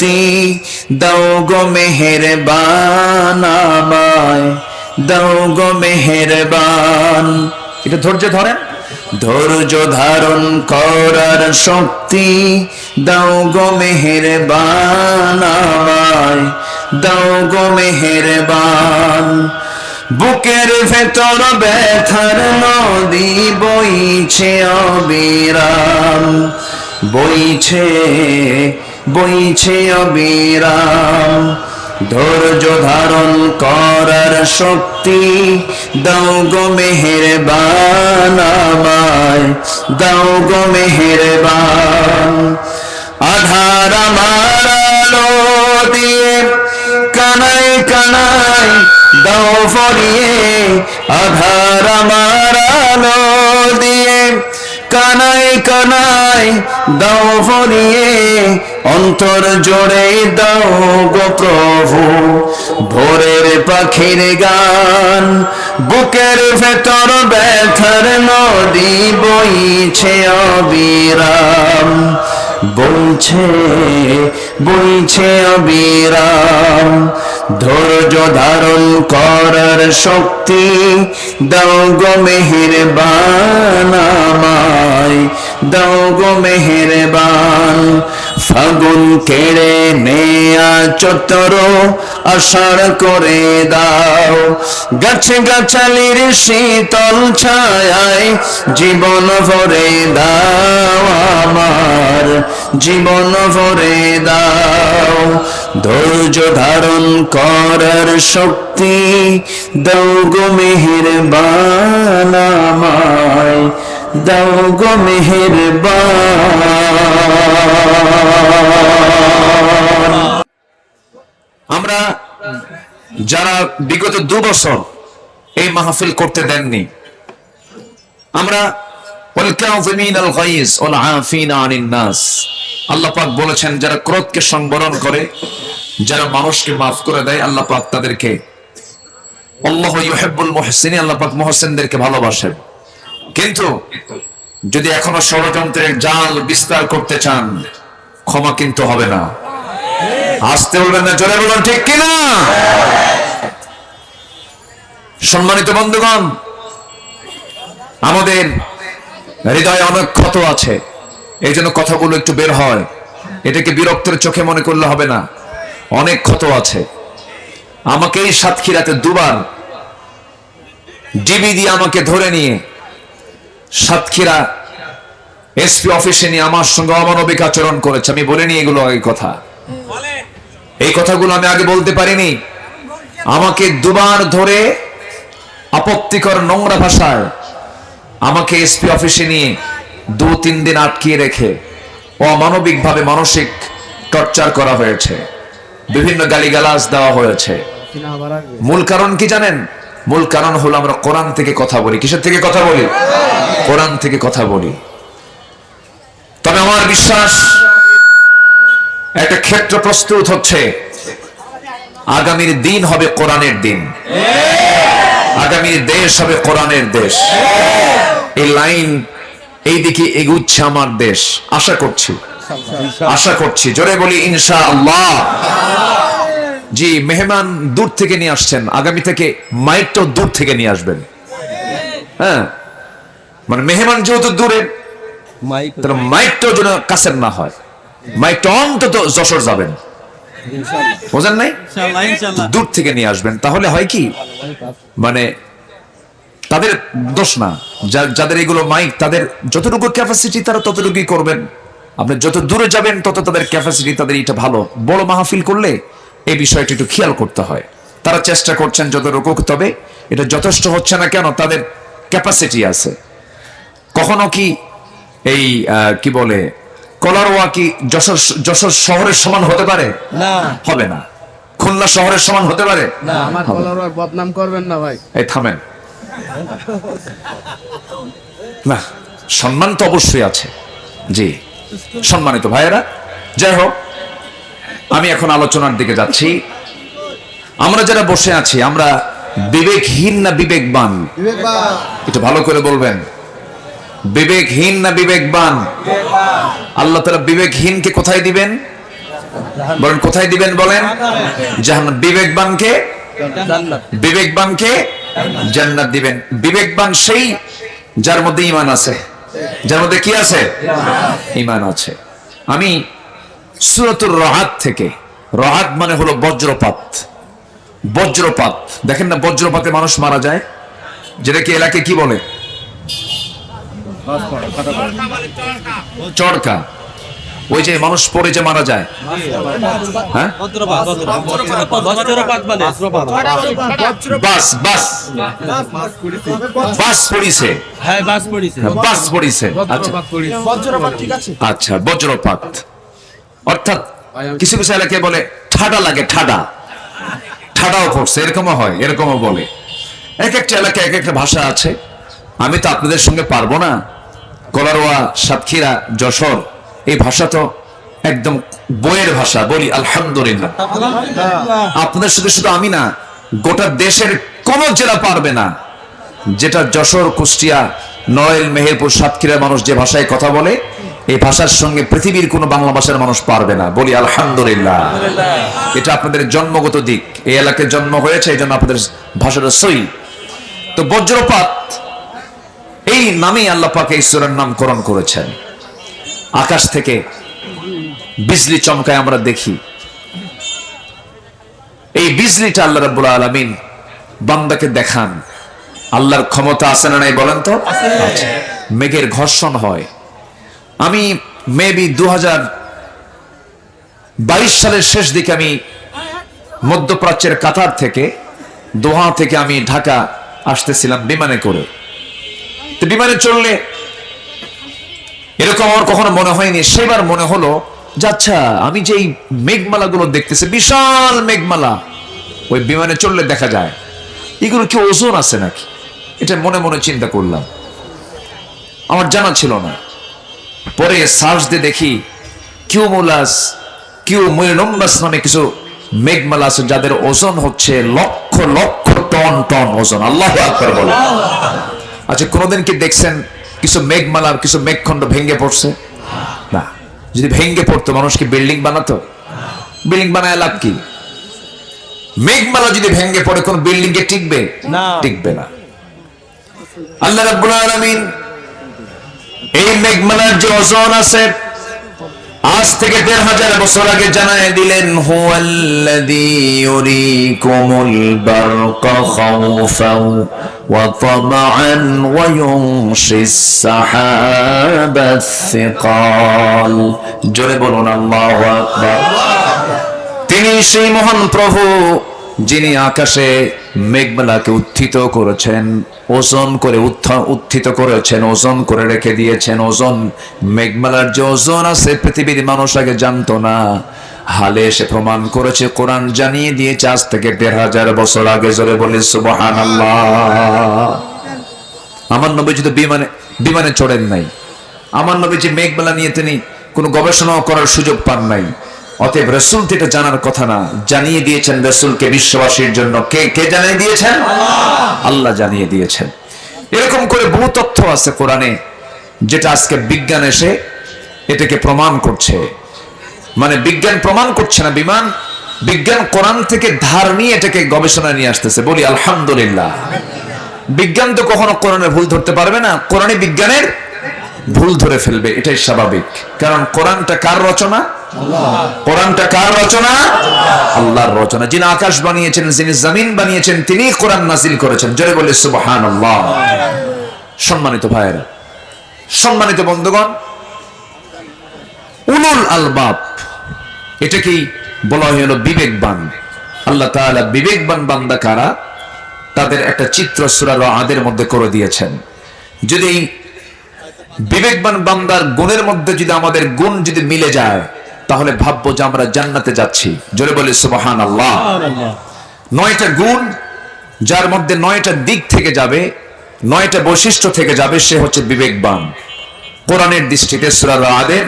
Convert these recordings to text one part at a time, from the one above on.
শক্তি দাও গো মেহেরবান আমায়। দাও গো মেহেরবান। এটা ধৈর্য ধরেন। ধৈর্য ধারণ করার শক্তি দাও গো মেহেরবান আমায়। দাও গো মেহেরবান। বুকের ভেতর ব্যথার নদী বইছে অবিরাম। বইছে বইছে অবিরাম। ধৈর্য ধারণ করার শক্তি দাও গো মেহেরবান আমায়, দাও গো মেহেরবান। আধার আমার আলো দিয়ে কানাই কানাই দাও ফরিয়ে, আধার কানাই দাও ফরিয়ে অন্তর জোড়ে দাও গো প্রভু। ভোরের পাখির গান, বুকের ভেতর ব্যথার নদী বইছে অবিরাম। বইছে বইছে অবিরাম। ধৈর্য ধারণ করার শক্তি দাও গো মেহেরবান আমায়, দাও গো মেহেরবান। ফাগুন কেড়ে নেয়া চতর আষাঢ় করে দাও। গাছে গাছালির শীতল ছায় জীবন ভরে দাও আমার, জীবন ভরে দাও। ধৈর্য ধারণ করার শক্তি দাও গো মেহেরবান আমায়, দাও গো মেহেরবান। আমরা যারা বিগত দু বছর এই মাহফিল করতে দেননি, আমরা বলেছেন, যারা ক্রোধকে করে, যারা মানুষকে মাফ করে দেয় তাদেরকে ভালোবাসেন। কিন্তু যদি এখনও ষড়যন্ত্রের জাল বিস্তার করতে চান, ক্ষমা কিন্তু হবে না। আসতে বলবেন না, জোরে বলবেন ঠিক কিনা? সম্মানিত বন্ধুগণ, আমাদের হৃদয়ে অনেক ক্ষত আছে। এই জন্য কথাগুলো একটু বের হয়। এটাকে বিরক্তের চোখে মনে করলে হবে না। অনেক ক্ষত আছে। আমাকে এই সাতক্ষীরাতে দুবার ডিবি দিয়ে আমাকে ধরে নিয়ে সাতক্ষীরা এসপি অফিসে নিয়ে আমার সঙ্গে অমানবিক আচরণ করেছে। আমি বলে নিয়ে এগুলো আগে কথা। এই কথাগুলো আমি আগে বলতে পারিনি। আমাকে দুবার ধরে আপত্তিকর নোংরা ভাষায় আমাকে এসপি অফিসে নিয়ে দু তিন দিন আটকিয়ে রেখে অমানবিক ভাবে মানসিক টর্চার করা হয়েছে। বিভিন্ন গালিগালাজ দেওয়া হয়েছে। মূল কারণ কি জানেন? মূল কারণ হলো আমরা কোরআন থেকে কথা বলি। কিসের থেকে কথা বলি? কোরআন থেকে কথা বলি। তবে আমার বিশ্বাস, একটা ক্ষেত্র প্রস্তুত হচ্ছে। আগামীর দিন হবে কোরআনের দিন। আগামীর দেশ হবে কোরআনের দেশ। এই লাইন এই দিকে এগুচ্ছে আমার দেশ। আশা করছি। আশা করছি। জোরে বলি ইনশা আল্লাহ জি মেহমান দূর থেকে নিয়ে আসছেন। আগামী থেকে মাইকটাও দূর থেকে নিয়ে আসবেন। হ্যাঁ? মানে মেহমান যেহেতু দূরে মাইকটাও যেন কাছের না হয়। মাইকটা অন্তত যশোর যাবেন। বোঝেন নাই? দূর থেকে নিয়ে আসবেন। তাহলে হয় কি? মানে তাদের দোষ না। যাদের এগুলো মাইক তাদের যতটুকু ক্যাপাসিটি তারা ততটুকুই করবেন। আপনি যত দূরে যাবেন তত তাদের ক্যাপাসিটি তাদের এটা ভালো। বড় মাহফিল করলে এই বিষয়টি একটু খেয়াল করতে হয়। তারা চেষ্টা করছেন যত যতটুকু তবে এটা যথেষ্ট হচ্ছে না কেন? তাদের ক্যাপাসিটি আছে। কখনো কি এই কি বলে কলারোয়া কি যশোর যশোর শহরের সমান হতে পারে? না। হবে না। খুলনা শহরের সমান হতে পারে? না। আমার কলার বদনাম করবেন না ভাই। এই থামেন। না সম্মান তো অবশ্যই আছে। জি। সম্মানিত ভাইয়েরা যাই হোক আমি এখন আলোচনার দিকে যাচ্ছি। আমরা যারা বসে আছি আমরা বিবেকহীন না বিবেকবান। একটু ভালো করে বলবেন। বিবেকহীন না বিবেকবান? আল্লাহ তারা বিবেকহীনকে কোথায় দিবেন? বলেন, কোথায় দিবেন বলেন? জাহান্নাম বিবেকবানকে? জান্নাত বিবেকবানকে জান্নাত দিবেন। বিবেকবান সেই যার মধ্যে ইমান আছে। যার মধ্যে কি আছে? ইমান আছে। আমি সুরতুর রহাত থেকে, রহাত মানে হলো বজ্রপাত। বজ্রপাত। দেখেন না, বজ্রপাতে মানুষ মারা যায়। যেটাকে এলাকে কি বলে? চড়কা ওই যে মানুষ পড়ে যে মারা যায়। হ্যাঁ? বজ্রপাত বজ্রপাত মানে বাস বাস। বাস পড়িছে। হ্যাঁ বাস পড়িছে। বাস পড়িছে। আচ্ছা। বজ্রপাত ঠিক আছে। আচ্ছা বজ্রপাত। অর্থাৎ কিছু কিছু এলাকায় বলে ঠাডা লাগে ঠাডা। ঠাডাও পড়ছে এরকমও হয় এরকমও বলে। এক একটা এলাকায় এক একটা ভাষা আছে। আমি তো আপনাদের সঙ্গে পারব না। কলারোয়া সাতক্ষীরা যশোর এই ভাষা তো একদম বইয়ের ভাষা বলি আলহামদুলিল্লাহ। আপনাদের শুধু শুধু আমি না গোটা দেশের কোন জেলা পারবে না। যেটা যশোর কুষ্টিয়া নড়াইল মেহেরপুর সাতক্ষীরার মানুষ যে ভাষায় কথা বলে এই ভাষার সঙ্গে পৃথিবীর কোনো বাংলা ভাষার মানুষ পারবে না। বলি আলহামদুলিল্লাহ। এটা আপনাদের জন্মগত দিক। এই এলাকায় জন্ম হয়েছে এই জন্য আপনাদের ভাষাটা সই। তো বজ্রপাত এই নামেই আল্লাহ পাকে ঈশ্বরের নামকরণ করেছেন। আকাশ থেকে বিজলি চমকায় আমরা দেখি। এই বিজলিটা আল্লাহ রাব্বুল আলামিন বান্দাকে দেখান। আল্লাহর ক্ষমতা আছে না নাই বলেন তো। মেঘের ঘর্ষণ হয়। আমি মেবি দু বাইশ সালের শেষ দিকে আমি মধ্যপ্রাচ্যের কাতার থেকে দোহা থেকে আমি ঢাকা আসতেছিলাম বিমানে করে। তো বিমানে চললে এরকম আমার কখনো মনে হয়নি। সেবার মনে হলো, যে আচ্ছা আমি যে এই মেঘমালাগুলো দেখতেছি, বিশাল মেঘমালা, ওই বিমানে চললে দেখা যায়। এগুলো কি ওজন আছে নাকি? এটা মনে মনে চিন্তা করলাম। আমার জানা ছিল না। পরে সার্চ দিয়ে দেখি, কিউমুলাস কিউ মুইনম্বাস নামে কিছু মেঘমালা আছে, যাদের ওজন হচ্ছে লক্ষ লক্ষ টন টন ওজন। আল্লাহ আকবার বলে আচ্ছা কোনোদিন কি দেখছেন কিছু মেঘমালার কিছু মেঘখণ্ড ভেঙে পড়ছে? না। যদি ভেঙে পড়তো মানুষ কি বিল্ডিং বানাতো? বিল্ডিং বানায় লাভ কি? মেঘমালা যদি ভেঙে পড়ে কোন বিল্ডিং কে টিকবে? না। টিকবে না। আল্লাহ রাব্বুল আলামিন এই মেঘমালার যে ওজন আছে আজ থেকে দেড় হাজার বছর আগে জানায় দিলেন হুয়াল্লাযী ইউরিকুমুল বারকা খাউফাও ইউনশিস সাহাবাস সিকাল জোরে বলুন, আল্লাহু আকবার। তিনি সেই মহান প্রভু যিনি আকাশে মেঘমালাকে উত্থিত করেছেন, ওজন করে উত্থ- উত্থিত করেছেন, ওজন করে রেখে দিয়েছেন, ওজন, মেঘমালার যে ওজন আছে, পৃথিবীর মানুষ আগে জানতো না। হালে সে প্রমাণ করেছে কোরআন জানিয়ে দিয়েছে আজ থেকে দেড় হাজার বছর আগে জোরে বলে সুবহান আমার নবী যদি বিমানে বিমানে চড়েন নাই আমার নবী যে মেঘমেলা নিয়ে তিনি কোনো গবেষণাও করার সুযোগ পান নাই অতএব রসুল থেকে জানার কথা না জানিয়ে দিয়েছেন রসুলকে বিশ্ববাসীর জন্য। কে কে জানিয়ে দিয়েছেন? আল্লাহ জানিয়ে দিয়েছেন। এরকম করে বহু তথ্য আছে কোরআনে যেটা আজকে বিজ্ঞান এসে এটাকে প্রমাণ করছে। মানে বিজ্ঞান প্রমাণ করছে না, বিমান, বিজ্ঞান কোরআন থেকে ধার নিয়ে এটাকে গবেষণা নিয়ে আসতেছে। বলি, আলহামদুলিল্লাহ। বিজ্ঞান তো কখনো কোরআনের ভুল ধরতে পারবে না কোরআনে বিজ্ঞানের ভুল ধরে ফেলবে, এটাই স্বাভাবিক। কারণ কোরআনটা কার রচনা? কোরআনটা কার রচনা? আল্লাহর রচনা। যিনি আকাশ বানিয়েছেন, যিনি জমিন বানিয়েছেন, তিনি কোরআন নাজিল করেছেন। জয় বলে সম্মানিত ভাইয়েরা, সম্মানিত বন্ধুগণ উলুল আলবাব। এটা কি বলা হলো বিবেকবান? আল্লাহ তাআলা বিবেকবান বান্দা কারা? তাদের একটা চিত্র সুরার আদের মধ্যে করে দিয়েছেন। যদি বিবেকবান বান্দার গুণের মধ্যে যদি আমাদের গুণ যদি মিলে যায় তাহলে ভাববো যে আমরা জান্নাতে যাচ্ছি। জোরে বলি সুবহান আল্লাহ নয়টা গুণ যার মধ্যে নয়টা দিক থেকে যাবে নয়টা বৈশিষ্ট্য থেকে যাবে সে হচ্ছে বিবেকবান। কোরআনের দৃষ্টিতে সুরার আদের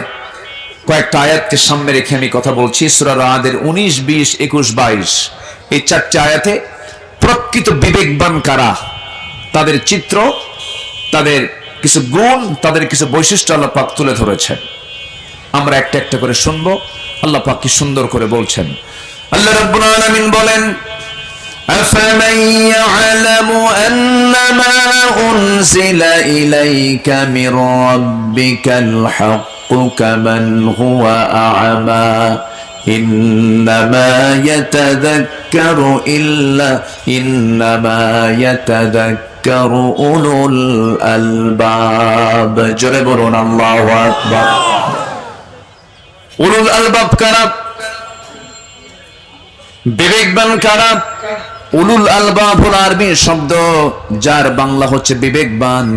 কয়েকটা আয়াতকে সামনে রেখে আমি কথা বলছি সুরার আদের উনিশ বিশ একুশ বাইশ এই চারটে আয়াতে প্রকৃত বিবেকবান কারা তাদের চিত্র তাদের কিছু গুণ তাদের কিছু বৈশিষ্ট্য আল্লাহ পাক তুলে ধরেছেন আমরা একটা একটা করে শুনবো আল্লাহ পাক কি সুন্দর করে বলছেন আল্লাহ রাব্বুল আলামিন বলেন أفمن يعلم أن ما أنزل إليك من ربك الحق كمن هو أعمى إنما يتذكر إلا إنما يتذكر أولو الألباب جربرون الله أكبر أولو الألباب كرب বিবেকবান কারা উলুল আলবাব হল আরবি শব্দ যার বাংলা হচ্ছে বিবেকবান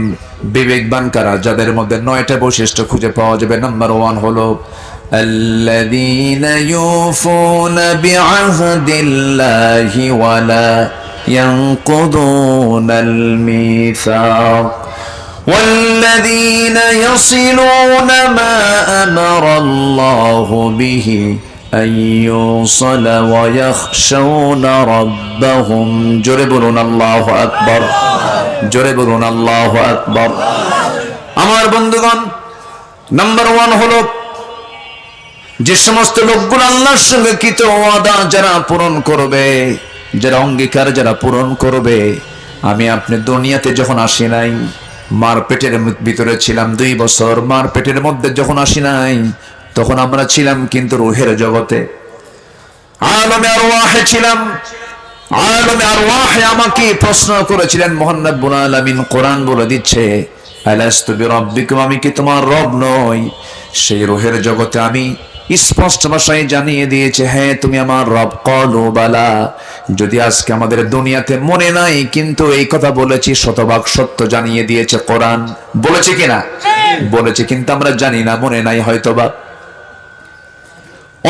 বিবেকবান কারা যাদের মধ্যে নয়টা বৈশিষ্ট্য খুঁজে পাওয়া যাবে নাম্বার ওয়ান হলো الذين يوفون بعهد الله ولا ينقضون الميثاق والذين يصلون ما أمر الله به أن يوصل ويخشون ربهم جربون الله أكبر জোরে বলুন, আল্লাহ আকবর। আমার বন্ধুগণ নাম্বার ওয়ান হলো, যে সমস্ত লোকগুলো আল্লাহর সঙ্গে কৃত ওয়াদা যারা পূরণ করবে, যারা অঙ্গীকার যারা পূরণ করবে, আমি আপনি দুনিয়াতে যখন আসি নাই, মার পেটের ভিতরে ছিলাম দুই বছর, মার পেটের মধ্যে যখন আসি নাই, তখন আমরা ছিলাম কিন্তু রুহের জগতে। আলমে আর ওয়াহে ছিলাম আলমে আর ওয়াহে আমাকে প্রশ্ন করেছিলেন, মোহাম্মদ বুল আলমিন কোরআন বলে দিচ্ছে আমি কি তোমার রব নই? সেই রুহের জগতে আমি স্পষ্ট ভাষায় জানিয়ে দিয়েছে হ্যাঁ তুমি আমার রব। কলু বালা, যদি আজকে আমাদের দুনিয়াতে মনে নাই, কিন্তু এই কথা বলেছি, শতভাগ সত্য জানিয়ে দিয়েছে কোরআন। বলেছে কিনা বলেছে, কিন্তু আমরা জানি না, মনে নাই হয়তোবা।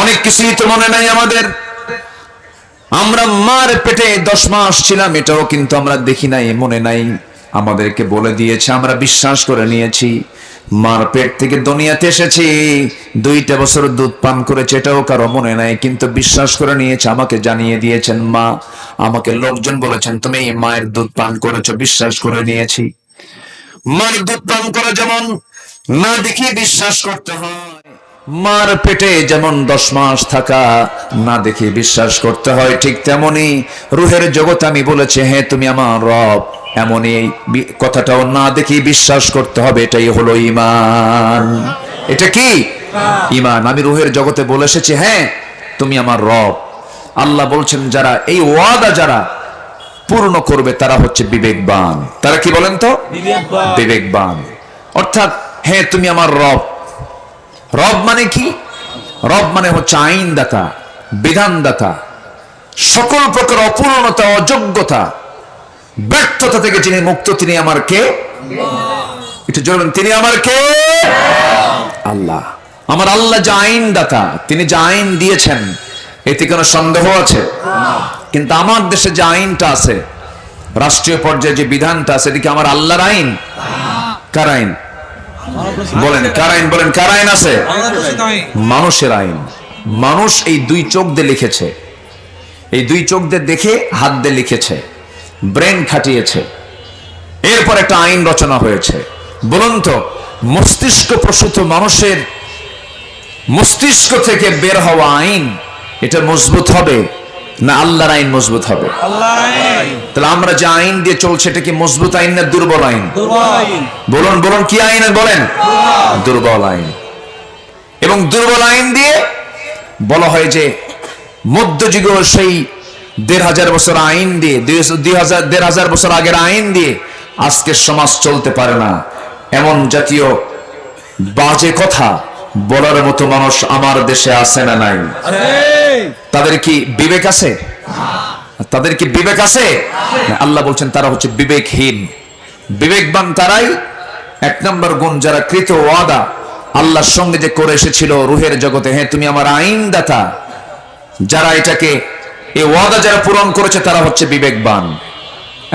অনেক কিছুই তো মনে নাই আমাদের। আমরা মার পেটে দশ মাস ছিলাম, এটাও কিন্তু আমরা দেখি নাই, মনে নাই। আমাদেরকে বলে দিয়েছে, আমরা বিশ্বাস করে নিয়েছি। মার পেট থেকে দুনিয়াতে এসেছি, দুইটা বছর দুধ পান করেছে, এটাও কারও মনে নাই, কিন্তু বিশ্বাস করে নিয়েছে, আমাকে জানিয়ে দিয়েছেন মা। আমাকে লোকজন বলেছেন, তুমি মায়ের দুধ পান করেছ, বিশ্বাস করে নিয়েছি। মায়ের দুধ পান করা যেমন না দেখিয়ে বিশ্বাস করতে হয়। মার পেটে যেমন দশ মাস থাকা না দেখে বিশ্বাস করতে হয় ঠিক তেমনি রুহের জগৎ আমি বলেছি হ্যাঁ তুমি আমার রব। এমনই কথাটাও না দেখে বিশ্বাস করতে হবে এটাই হলো ইমান এটা কি? ইমান আমি রুহের জগতে বলে এসেছি হ্যাঁ তুমি আমার রব। আল্লাহ বলছেন যারা এই ওয়াদা যারা পূর্ণ করবে তারা হচ্ছে বিবেকবান। তারা কি বলেন তো। বিবেকবান। অর্থাৎ হ্যাঁ তুমি আমার রব। রব মানে কি? রব মানে হচ্ছে আইনদাতা, বিধানদাতা, সকল প্রকার অপূর্ণতা, অযোগ্যতা, ব্যর্থতা থেকে যিনি মুক্ত, তিনি আমার কে? একটু তিনি আমার কে? আল্লাহ। আমার আল্লাহ যে আইনদাতা, তিনি যে আইন দিয়েছেন, এতে কোনো সন্দেহ আছে? কিন্তু আমার দেশে যে আইনটা আছে, রাষ্ট্রীয় পর্যায়ে যে বিধানটা আছে, এটা কি আমার আল্লাহর আইন? কার আইন? বলেন কার আইন? বলেন কার আইন আছে? মানুষের আইন। মানুষ এই দুই চোখ দিয়ে লিখেছে। এই দুই চোখ দিয়ে দেখে হাত দিয়ে লিখেছে। ব্রেন খাটিয়েছে। এরপর একটা আইন রচনা হয়েছে। বলুন তো মস্তিষ্ক প্রসূত মানুষের মস্তিষ্ক থেকে বের হওয়া আইন এটা মজবুত হবে? না আল্লাহর আইন মজবুত হবে। তাহলে আমরা যে আইন দিয়ে চলছে এটা কি মজবুত আইন না দুর্বল আইন? বলুন বলুন কি আইন বলেন? দুর্বল। আইন। এবং দুর্বল আইন দিয়ে বলা হয় যে মধ্যযুগীয় সেই দেড় হাজার বছর আইন দিয়ে দুই- দুই হাজার দেড় হাজার বছর আগের আইন দিয়ে আজকের সমাজ চলতে পারে না। এমন জাতীয় বাজে কথা বলার মতো মানুষ আমার দেশে আছে না নাই? তাদের কি বিবেক আছে? তাদের কি বিবেক আছে? আল্লাহ বলছেন তারা হচ্ছে বিবেকহীন। বিবেকবান তারাই এক নম্বর গুণ যারা কৃত ওয়াদা আল্লাহর সঙ্গে যে করে এসেছিল রুহের জগতে হ্যাঁ তুমি আমার আইনদাতা। যারা এটাকে এই ওয়াদা যারা পূরণ করেছে তারা হচ্ছে বিবেকবান।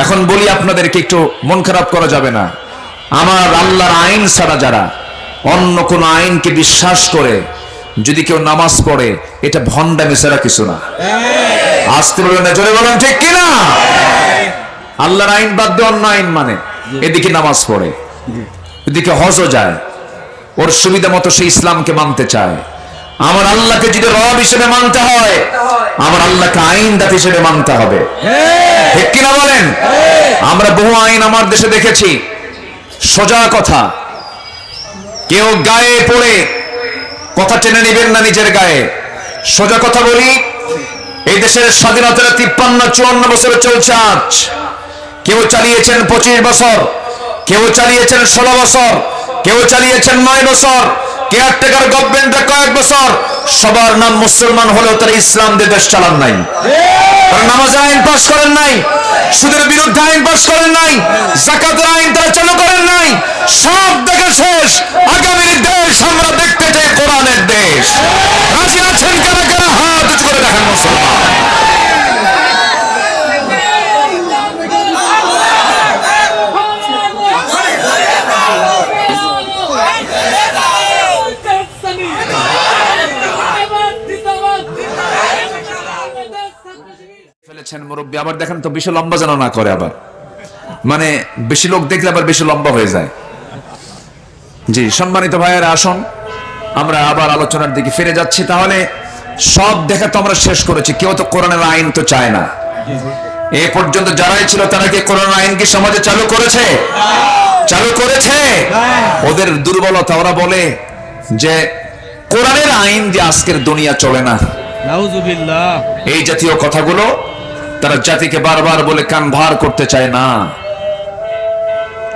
এখন বলি আপনাদেরকে একটু মন খারাপ করা যাবে না। আমার আল্লাহর আইন ছাড়া যারা অন্য কোন আইনকে বিশ্বাস করে যদি কেউ নামাজ পড়ে এটা ভণ্ডামি ছাড়া কিছু না। আসতে বলবেন না জোরে বলেন ঠিক কিনা? আল্লাহর আইন বাদ দিয়ে অন্য আইন মানে এদিকে নামাজ পড়ে এদিকে হজও যায় ওর সুবিধা মতো সে ইসলামকে মানতে চায়। আমার আল্লাহকে যদি রব হিসেবে মানতে হয় আমার আল্লাহকে আইন আইনদাত হিসেবে মানতে হবে। ঠিক কিনা বলেন? আমরা বহু আইন আমার দেশে দেখেছি। সোজা কথা কেউ গায়ে পড়ে কথা টেনে নেবেন না নিজের গায়ে। সোজা কথা বলি, এই দেশের স্বাধীনতার তিপ্পান্ন, চুয়ান্ন বছর চলছে আজ। কেউ চালিয়েছেন পঁচিশ বছর, কেউ চালিয়েছেন ষোলো বছর, কেউ চালিয়েছেন নয় বছর কেয়ারটেকার গভর্নমেন্টে কয়েক বছর সবার নাম মুসলমান হলেও তারা ইসলাম দিয়ে দেশ চালান নাই। তারা নামাজ আইন পাশ করেন নাই, সুদের বিরুদ্ধে আইন পাশ করেন নাই, জাকাতের আইন তারা চালু করেন নাই, সব দেখা শেষ। আগামীর দেশ আমরা দেখতে চাই কোরআনের দেশ রাজি আছেন কারা কারা হাত উঁচু করে দেখেন মুসলমান ফেলেছেন মুরব্বী আবার দেখেন তো বেশি লম্বা যেন না করে আবার। মানে বেশি লোক দেখলে আবার বেশি লম্বা হয়ে যায়। জি সম্মানিত ভাইয়েরা আসুন। আমরা আবার আলোচনার দিকে ফিরে যাচ্ছি। তাহলে সব দেখা তো আমরা শেষ করেছি। কেউ তো কোরআনের আইন তো চায় না। এ পর্যন্ত যারাই ছিল তারা কি কোরআন আইন কি সমাজে চালু করেছে? চালু করেছে? ওদের দুর্বলতা ওরা বলে যে কোরআনের আইন দিয়ে আজকের দুনিয়া চলে না। এই জাতীয় কথাগুলো তারা জাতিকে বারবার বলে কান ভার করতে চায় না।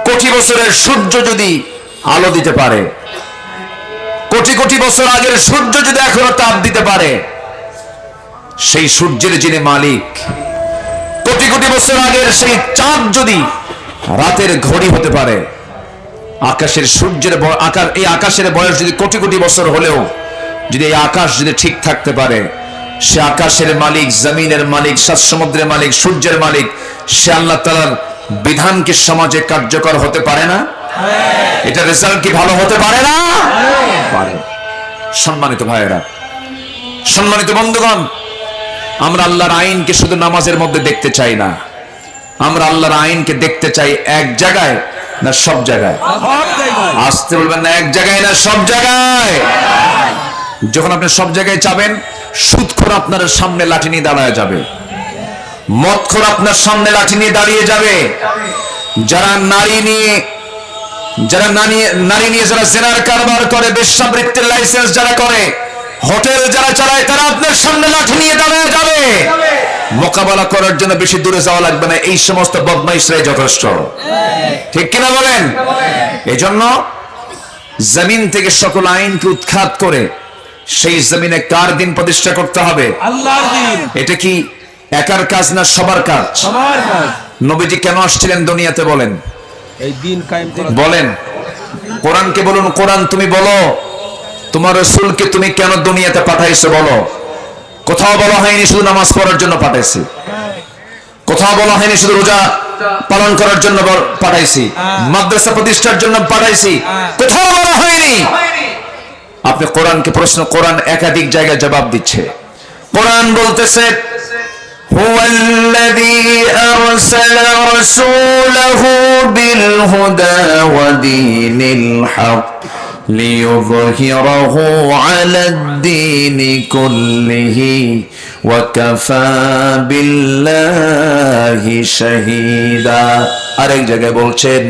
কোটি বছরের সূর্য যদি আলো দিতে পারে, কোটি কোটি বছর আগের সূর্য যদি এখনও তাপ দিতে পারে, সেই সূর্যের যিনি মালিক, কোটি কোটি বছর আগের সেই চাঁদ যদি রাতের ঘড়ি হতে পারে, আকাশের সূর্যের আকার এই আকাশের বয়স যদি কোটি কোটি বছর হলেও, যদি এই আকাশ যদি ঠিক থাকতে পারে সে আকাশের মালিক, জমিনের মালিক সাত সমুদ্রের মালিক, সূর্যের মালিক। সে আল্লাহ তালার বিধান কি সমাজে কার্যকর হতে পারে না? এটা রেজাল্ট কি ভালো হতে পারে না? পারে। সম্মানিত ভাইয়েরা, সম্মানিত বন্ধুগণ, আমরা আল্লাহর আইনকে শুধু নামাজের মধ্যে দেখতে চাই না। আমরা আল্লাহর আইনকে দেখতে চাই এক জায়গায় না সব জায়গায়? আসতে বলবেন না, এক জায়গায় না সব জায়গায়? যখন আপনি সব জায়গায় যাবেন সুদখোর আপনার সামনে লাঠি নিয়ে দাঁড়ায় যাবে। মদখোর আপনার সামনে লাঠি নিয়ে দাঁড়িয়ে যাবে। যারা নারী নিয়ে, যারা নারী নিয়ে যারা জেনার কারবার করে বেশ্যাবৃত্তির লাইসেন্স যারা করে, হোটেল যারা চালায়, তারা আপনার সামনে লাঠি নিয়ে দাঁড়ায় যাবে। মোকাবেলা করার জন্য বেশি দূরে যাওয়া লাগবে না। এই সমস্ত বদমাইশরাই যথেষ্ট। ঠিক কিনা বলেন? এই জন্য জমিন থেকে সকল আইনকে উৎখাত করে সেই জমিনে কার দিন প্রতিষ্ঠা করতে হবে? আল্লাহর দিন। এটা কি একার কাজ না সবার কাজ? সবার কাজ। নবীজি কেন আসছিলেন দুনিয়াতে বলেন? এই দিন কায়েম বলেন কোরআনকে বলুন কোরআন তুমি বলো তোমার রসুলকে তুমি কেন দুনিয়াতে পাঠাইছো বলো? কোথাও বলা হয়নি শুধু নামাজ পড়ার জন্য পাঠাইছি। কোথাও বলা হয়নি শুধু রোজা পালন করার জন্য পাঠাইছি। মাদ্রাসা প্রতিষ্ঠার জন্য পাঠাইছি। কোথাও বলা হয়নি। আপনি কোরআনকে প্রশ্ন কোরআন একাধিক জায়গায় জবাব দিচ্ছে কোরআন বলতেছে هو الذي أرسل رسوله بالهدى ودين الحق ليظهره على الدين كله وكفى بالله شهيدا আরেক জায়গায় বলছেন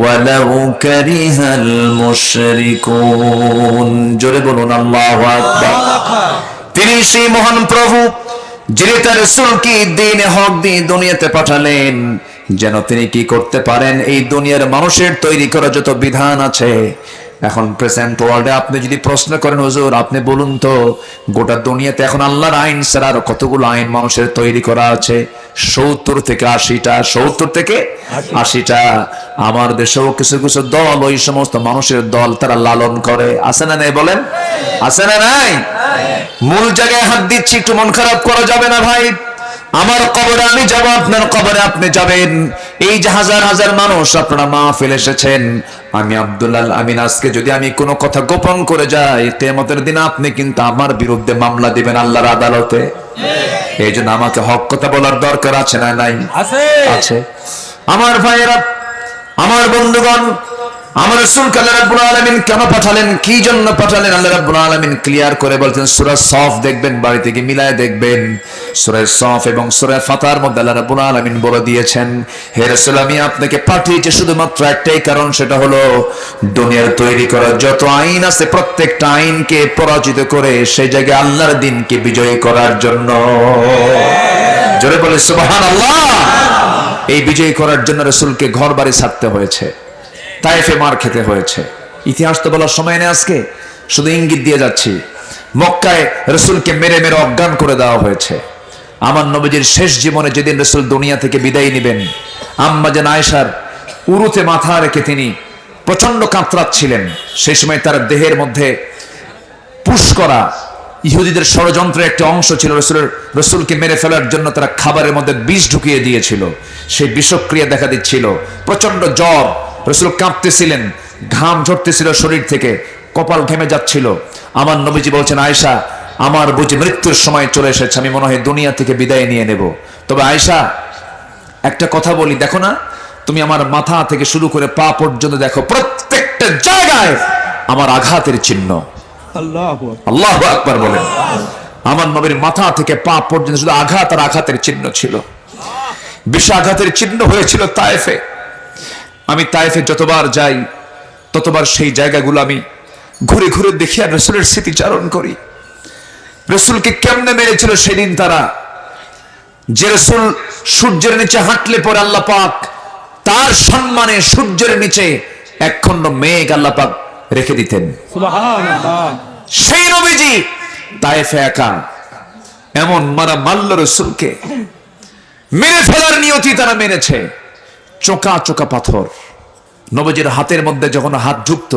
ওয়ালাউ কারিহাল মুশরিকুন জোরে বলুন আল্লাহু আকবার তিনি সেই মহান প্রভু যিনি তার রসুলকে দিনে হক দিয়ে দুনিয়াতে পাঠালেন যেন তিনি কি করতে পারেন এই দুনিয়ার মানুষের তৈরি করা যত বিধান আছে এখন প্রেজেন্ট ওয়ার্ল্ডে আপনি যদি প্রশ্ন করেন, হুজুর, আপনি বলুন তো, গোটা দুনিয়াতে এখন আল্লাহর আইন ছাড়া আর কতগুলো আইন মানুষের তৈরি করা আছে? সত্তর থেকে আশিটা, সত্তর থেকে আশিটা। আমার দেশেও কিছু কিছু দল, ওই সমস্ত মানুষের দল তারা লালন করে। আছে না নাই বলেন? আছে না নাই? মূল জায়গায় হাত দিচ্ছি, একটু মন খারাপ করা যাবে না ভাই। আমার কবরে আমি যাব আপনার কবরে আপনি যাবেন। এই যে হাজার হাজার মানুষ আপনারা মা ফেলে এসেছেন। আমি আব্দুল্লাহ আমিন আজকে যদি আমি কোনো কথা গোপন করে যাই তেমতের দিন আপনি কিন্তু আমার বিরুদ্ধে মামলা দিবেন আল্লাহর আদালতে। এই জন্য আমাকে হক কথা বলার দরকার আছে না নাই? আছে। আছে। আমার ভাইয়েরা আমার বন্ধুগণ আমার রাসূলকে আল্লাহ রাব্বুল আলামিন কেন পাঠালেন? কি জন্য পাঠালেন? আল্লাহ রাব্বুল আলামিন ক্লিয়ার করে বলছেন, সূরা সফ দেখবেন, বাড়ি থেকে মিলায় দেখবেন। সূরা সফ এবং সূরা ফাতার মধ্যে আল্লাহ রাব্বুল আলামিন বলে দিয়েছেন, হে রাসূল, আমি আপনাকে পাঠিয়েছি শুধুমাত্র একটাই কারণ, সেটা হলো দুনিয়ার তৈরি করা যত আইন আছে, প্রত্যেকটা আইনকে পরাজিত করে সেই জায়গায় আল্লাহর দিনকে বিজয়ী করার জন্য। জোরে বলে, সুবহানাল্লাহ! এই বিজয়ী করার জন্য রসুলকে ঘর বাড়ি ছাড়তে হয়েছে। তাইফে মার খেতে হয়েছে। ইতিহাস তো বলার সময় নেই আজকে, শুধু ইঙ্গিত দিয়ে যাচ্ছি। মক্কায় রসুলকে মেরে মেরে অজ্ঞান করে দেওয়া হয়েছে। আমার নবীজির শেষ জীবনে যেদিন রসুল দুনিয়া থেকে বিদায় নেবেন, আম্মা যেন আয়েশার উরুতে মাথা রেখে তিনি প্রচণ্ড কাতরাচ্ছিলেন। সেই সময় তার দেহের মধ্যে পুশ করা ইহুদিদের ষড়যন্ত্রের একটি অংশ ছিল। রসুলের, রসুলকে মেরে ফেলার জন্য তারা খাবারের মধ্যে বিষ ঢুকিয়ে দিয়েছিল। সেই বিষক্রিয়া দেখা দিচ্ছিল। প্রচণ্ড জ্বর রসুল কাঁপতেছিলেন ঘাম ঝরতেছিল শরীর থেকে কপাল ঘেমে যাচ্ছিল। আমার নবীজি বলছেন আয়সা আমার বুঝি মৃত্যুর সময় চলে এসেছে আমি মনে হয় দুনিয়া থেকে বিদায় নিয়ে নেব। তবে আয়সা একটা কথা বলি দেখো না তুমি আমার মাথা থেকে শুরু করে পা পর্যন্ত দেখো প্রত্যেকটা জায়গায় আমার আঘাতের চিহ্ন। আল্লাহ আল্লাহ আকবার বলেন। আমার নবীর মাথা থেকে পা পর্যন্ত শুধু আঘাত আর আঘাতের চিহ্ন ছিল। বিষ আঘাতের চিহ্ন হয়েছিল তায়েফে। আমি তায়েফে যতবার যাই, ততবার সেই জায়গাগুলো আমি ঘুরে ঘুরে দেখি আর রসুলের স্মৃতিচারণ করি। রসুলকে কেমনে মেরেছিল সেদিন তারা? যে রসুল সূর্যের নিচে হাঁটলে পরে আল্লাহ পাক তার সম্মানে সূর্যের নিচে একখণ্ড মেঘ আল্লাহ পাক রেখে দিতেন। সেই নবীজি তায়েফে একা। এমন মারা মাল্ল রসুলকে মেরে ফেলার নিয়তি তারা মেরেছে চোকা চোকা পাথর। নবীজির হাতের মধ্যে যখন হাত ঢুকত,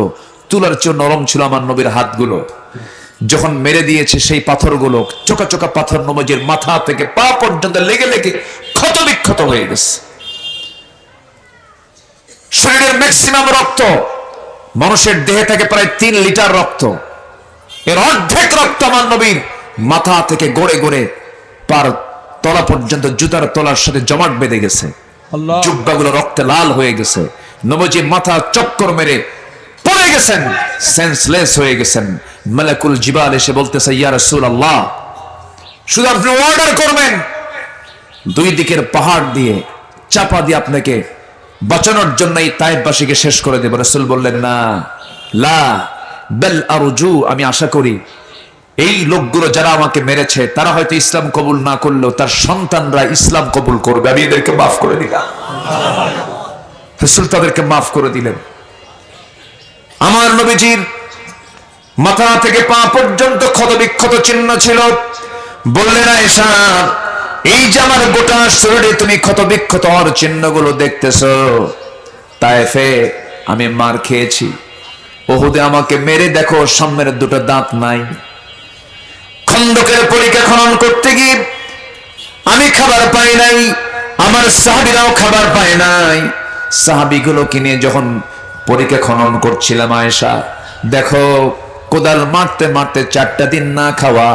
তুলার চেয়ে নরম ছিল আমার নবীর হাতগুলো। যখন মেরে দিয়েছে সেই পাথরগুলো, চোকা চোকা পাথর নবীজির মাথা থেকে পা পর্যন্ত লেগে লেগে ক্ষত বিক্ষত হয়ে গেছে। শরীরের ম্যাক্সিমাম রক্ত, মানুষের দেহে থাকে প্রায় তিন লিটার রক্ত। এর অর্ধেক রক্ত আমার নবীর মাথা থেকে গড়ে গড়ে পার তলা পর্যন্ত জুতার তলার সাথে জমাট বেঁধে গেছে। জুব্বাগুলো রক্তে লাল হয়ে গেছে। নবজি মাথা চক্কর মেরে পড়ে গেছেন সেন্সলেস হয়ে গেছেন। মালাকুল জিবাল এসে বলতেছে, ইয়া রাসূল আল্লাহ শুধু আপনি অর্ডার করবেন। দুই দিকের পাহাড় দিয়ে, চাপা দিয়ে আপনাকে বাঁচানোর জন্য এই তাইবাসীকে শেষ করে দেব। রসুল বললেন, না, লা, বেল আরজু, আমি আশা করি এই লোকগুলো যারা আমাকে মেরেছে, তারা হয়তো ইসলাম কবুল না করলেও তার সন্তানরা ইসলাম কবুল করবে। আমি এদেরকে মাফ করে দিলাম। তাদেরকে মাফ করে দিলেন। আমার নবীজির মাথা থেকে পা পর্যন্ত ক্ষত বিক্ষত চিহ্ন ছিল। বললেন, আয়েশা, এই যে আমার গোটা শরীরে তুমি ক্ষত বিক্ষত হওয়ার চিহ্নগুলো দেখতেছ তাইফে আমি মার খেয়েছি। ওহুদে আমাকে মেরে দেখো, সামনের দুটো দাঁত নাই। খন্দকের পরীক্ষা খনন করতে গিয়ে আমি খাবার পাই নাই, আমার সাহাবিরাও খাবার পায় নাই। সাহাবিগুলো কিনে যখন পরীক্ষা খনন করছিলাম আয়েশা, দেখো, কোদাল মারতে মারতে চারটা দিন না খাওয়া,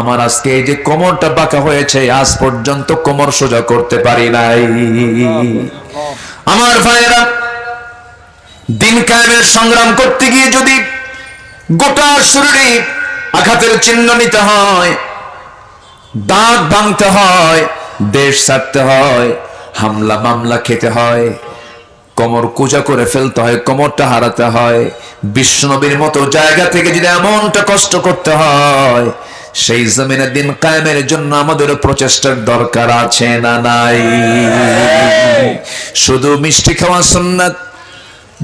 আমার আজকে এই যে কোমরটা বাঁকা হয়েছে, আজ পর্যন্ত কোমর সোজা করতে পারি নাই। আমার ভাইয়েরা, দিন কায়েমের সংগ্রাম করতে গিয়ে যদি গোটা শরীরে আঘাতের চিহ্ন নিতে হয়। দাঁত ভাঙতে হয়, দেশ ছাড়তে হয়, হামলা মামলা খেতে হয়, কোমর কুজা করে ফেলতে হয়, কোমরটা হারাতে হয়। বিশ্বনবীর মতো জায়গা থেকে যদি এমনটা কষ্ট করতে হয়, সেই জমিনের দিন কায়েমের জন্য আমাদের প্রচেষ্টার দরকার আছে না নাই? শুধু মিষ্টি খাওয়া সুন্নাত,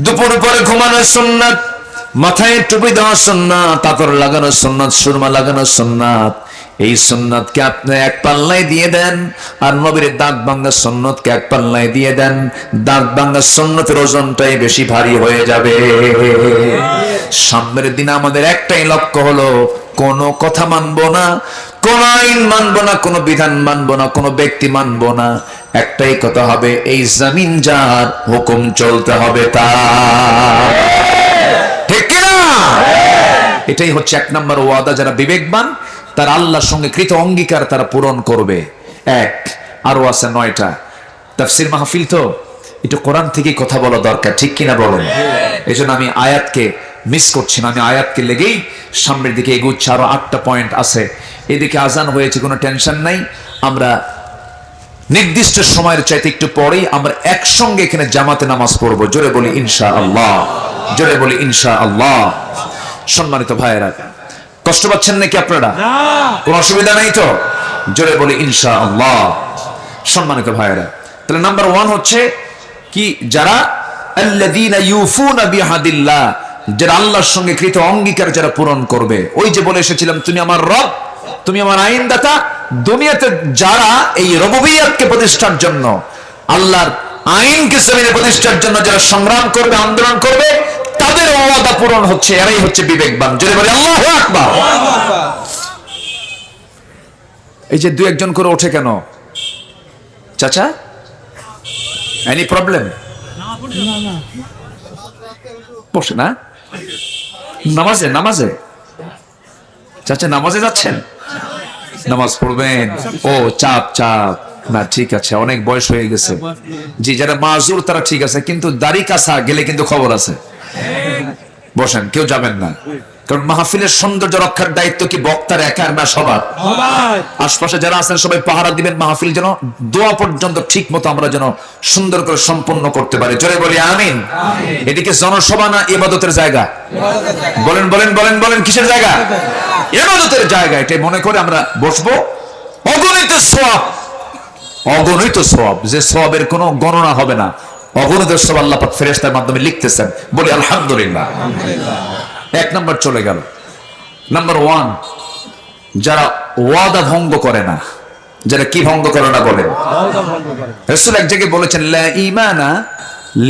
দুপুর পরে ঘুমানো সুন্নাত মাথায় টুপি দেওয়া সুন্নাত তাতর লাগানো সুন্নাত, সুরমা লাগানো সুন্নাত। এই সুন্নাতকে আপনি এক পাল্লায় দিয়ে দেন আর নবীর দাঁত ভাঙ্গা সুন্নতকে এক পাল্লায় দিয়ে দেন। দাঁত ভাঙ্গা সুন্নতের ওজনটাই বেশি ভারী হয়ে যাবে। সামনের দিনে আমাদের একটাই লক্ষ্য হলো, কোন কথা মানবো না, কোন আইন মানবো না, কোন বিধান মানবো না, কোন ব্যক্তি মানবো না। একটাই কথা হবে, এই জমিন যার হুকুম চলতে হবে তা ঠিক কিনা এটাই হচ্ছে এক নম্বর ওয়াদা যারা বিবেকবান তার আল্লাহর সঙ্গে কৃত অঙ্গীকার তারা পূরণ করবে। এক আরও আছে নয়টা। তাফসির মাহফিল তো একটু কোরআন থেকে কথা বলা দরকার ঠিক কিনা বলেন? এই জন্য আমি আয়াতকে মিস করছি না আমি আয়াতকে লেগেই সামনের দিকে এগুচ্ছে আরও আটটা পয়েন্ট আছে। এদিকে আজান হয়েছে কোনো টেনশন নাই। আমরা নির্দিষ্ট সময়ের চাইতে একটু পরেই আমরা একসঙ্গে এখানে জামাতে নামাজ পড়ব। জোরে বলি ইনশা আল্লাহ জোরে বলি ইনশা আল্লাহ সম্মানিত ভাইয়েরা কষ্ট পাচ্ছেন নাকি আপনারা? কোনো অসুবিধা নাই তো? জোরে বলি ইনশা আল্লাহ সম্মানিত ভাইয়েরা তাহলে নাম্বার ওয়ান হচ্ছে কি? যারা যারা আল্লাহর সঙ্গে কৃত অঙ্গীকার যারা পূরণ করবে। ওই যে বলে এসেছিলাম তুমি আমার রব তুমি আমার আইনদাতা। দুনিয়াতে যারা এই রববিয়াতকে প্রতিষ্ঠার জন্য আল্লাহর আইনকে জমিনে প্রতিষ্ঠার জন্য যারা সংগ্রাম করবে আন্দোলন করবে তাদের ওয়াদা পূরণ হচ্ছে এরাই হচ্ছে বিবেকবান। যদি বলে আল্লাহু আকবার। এই যে দু একজন করে ওঠে কেন? চাচা? এনি প্রবলেম বসে না? নামাজে নামাজে? চাচা নামাজে যাচ্ছেন? নামাজ পড়বেন। ও চাপ চাপ। না ঠিক আছে অনেক বয়স হয়ে গেছে। জি যারা মাজুর তারা ঠিক আছে কিন্তু দাড়ি কাছা গেলে কিন্তু খবর আছে। বসেন কেউ যাবেন না। কারণ মাহফিলের সৌন্দর্য রক্ষার দায়িত্ব কি বক্তার একার না সবার? আশপাশে যারা আছেন সবাই পাহারা দিবেন মাহফিল যেন দোয়া পর্যন্ত ঠিক মতো আমরা যেন সুন্দর করে সম্পন্ন করতে পারি। জোরে বলি আমিন। এদিকে জনসভা না ইবাদতের জায়গা? বলেন বলেন বলেন বলেন কিসের জায়গা? ইবাদতের জায়গা এটা মনে করে আমরা বসবো। অগণিত সওয়াব। অগণিত সওয়াব যে সওয়াবের কোনো গণনা হবে না। অগণিত সওয়াব আল্লাহ পাক ফেরেশতার মাধ্যমে লিখতেছেন। বলি, আলহামদুলিল্লাহ। এক নম্বর চলে গেল। নাম্বার ওয়ান যারা ওয়াদা ভঙ্গ করে না, যারা কি ভঙ্গ করে না বলেন? এক জায়গায় বলেছেন ইমানা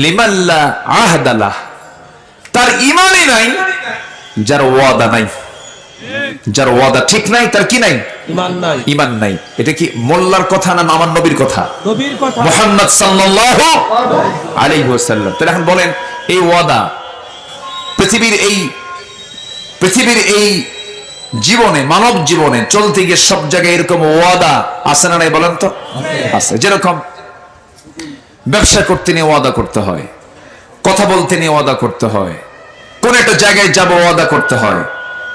লিমাল্লা আহদালা তার ইমানই নাই, যার ওয়াদা নাই। যার ওয়াদা ঠিক নাই তার কি নাই? ইমান নাই। ইমান নাই। এটা কি মোল্লার কথা না আমার নবীর কথা? নবীর কথা। মোহাম্মদ সাল্লাল্লাহু আলাইহি ওয়াসাল্লাম। তাহলে এখন বলেন এই ওয়াদা পৃথিবীর এই পৃথিবীর এই জীবনে মানব জীবনে চলতে গিয়ে সব জায়গায় এরকম ওয়াদা আছে না নাই বলেন তো? আছে। যেরকম ব্যবসা করতে নিয়ে ওয়াদা করতে হয় কথা বলতে নিয়ে ওয়াদা করতে হয় কোন একটা জায়গায় যাব ওয়াদা করতে হয়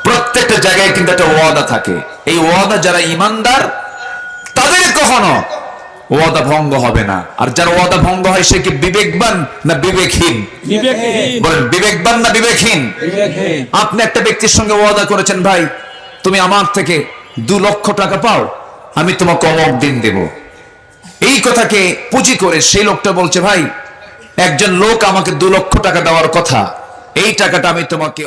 প্রত্যেকটা জায়গায় কিন্তু একটা ওয়াদা থাকে। এই ওয়াদা যারা ইমানদার তাদের কখনো ওয়াদা ভঙ্গ হবে না। আর যার ওয়াদা ভঙ্গ হয় সে কি বিবেকবান না বিবেকহীন? বলেন বিবেকবান না বিবেকহীন। আপনি একটা ব্যক্তির সঙ্গে ওয়াদা করেছেন ভাই তুমি আমার থেকে দু লক্ষ টাকা পাও আমি তোমাকে অমক দিন দেব। এই কথাকে পুঁজি করে সেই লোকটা বলছে ভাই একজন লোক আমাকে দু লক্ষ টাকা দেওয়ার কথা। এই টাকাটা আমি তোমাকে